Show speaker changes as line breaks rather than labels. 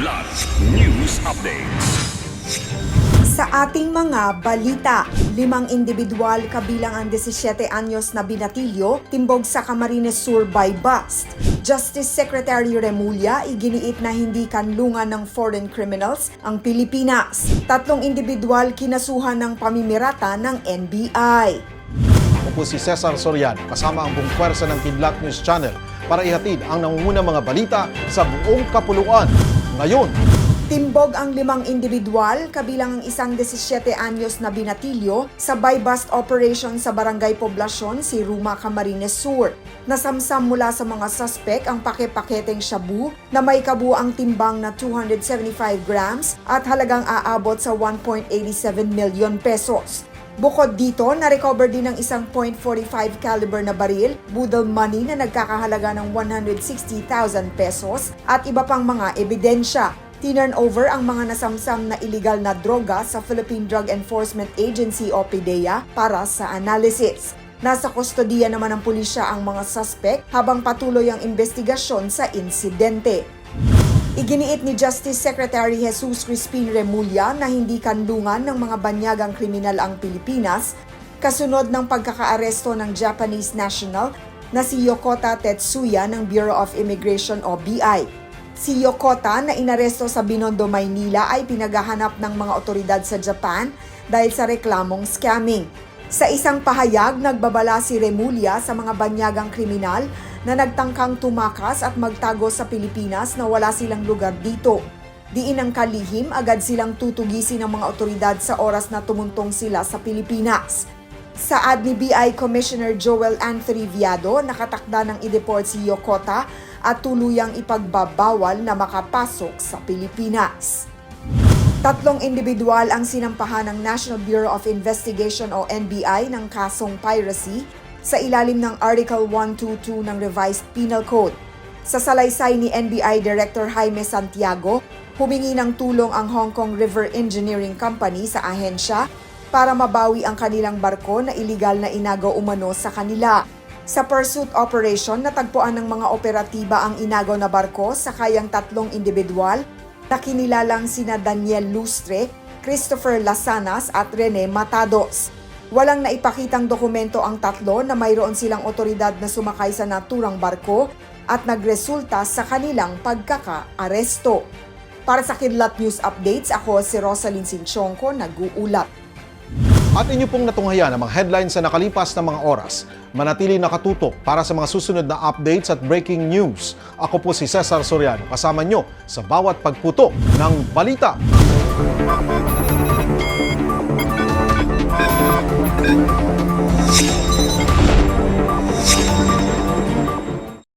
Kidlat News Updates.
Sa ating mga balita, limang individual kabilang ang 17 anyos na binatilyo timbog sa Camarines Sur by bust. Justice Secretary Remulla iginiit na hindi kanlungan ng foreign criminals ang Pilipinas. Tatlong individual kinasuhan ng pamimirata ng NBI.
Ako po si Cesar Soriano kasama ang buong pwersa ng Kidlat News Channel para ihatid ang nangungunang mga balita sa buong kapuluan. Ngayon,
Timbog ang limang individual kabilang ang isang 17 anyos na binatilyo sa buy-bust operation sa Barangay Poblasyon si Ruma Camarines Sur. Nasamsam mula sa mga suspect ang pake-paketeng shabu na may kabuang timbang na 275 grams at halagang aabot sa 1.87 million pesos. Bukod dito, na-recover din ang isang .45 caliber na baril, budol money na nagkakahalaga ng 160,000 pesos at iba pang mga ebidensya. Tinurn over ang mga nasamsam na illegal na droga sa Philippine Drug Enforcement Agency o PDEA para sa analysis. Nasa kustodiya naman ng pulisya ang mga suspect habang patuloy ang investigasyon sa insidente. Iginiit ni Justice Secretary Jesus Crispin Remulla na hindi kanlungan ng mga banyagang kriminal ang Pilipinas kasunod ng pagkakaaresto ng Japanese national na si Yokota Tetsuya ng Bureau of Immigration o BI. Si Yokota na inaresto sa Binondo, Maynila ay pinaghahanap ng mga otoridad sa Japan dahil sa reklamong scamming. Sa isang pahayag, nagbabala si Remulla sa mga banyagang kriminal na nagtangkang tumakas at magtago sa Pilipinas na wala silang lugar dito. Diin ang kalihim, agad silang tutugisin ng mga otoridad sa oras na tumuntong sila sa Pilipinas. Saad ni BI Commissioner Joel Anthony Viado, nakatakda ng i-deport si Yokota at tuluyang ipagbabawal na makapasok sa Pilipinas. Tatlong individual ang sinampahan ng National Bureau of Investigation o NBI ng kasong piracy sa ilalim ng Article 122 ng Revised Penal Code. Sa salaysay ni NBI Director Jaime Santiago, humingi ng tulong ang Hong Kong River Engineering Company sa ahensya para mabawi ang kanilang barko na iligal na inagaw umano sa kanila. Sa pursuit operation, natagpuan ng mga operatiba ang inagaw na barko sa kayang tatlong individual na kinilalang sina Daniel Lustre, Christopher Lasanas at Rene Matados. Walang naipakitang dokumento ang tatlo na mayroon silang otoridad na sumakay sa naturang barko at nagresulta sa kanilang pagkaka-aresto. Para sa Kidlat News Updates, ako si Rosalyn Sinchonko, nag-uulat.
at inyo pong natunghayan ang mga headlines sa nakalipas na mga oras. Manatili nakatutok para sa mga susunod na updates at breaking news. Ako po si Cesar Soriano kasama nyo sa bawat pagputo ng balita.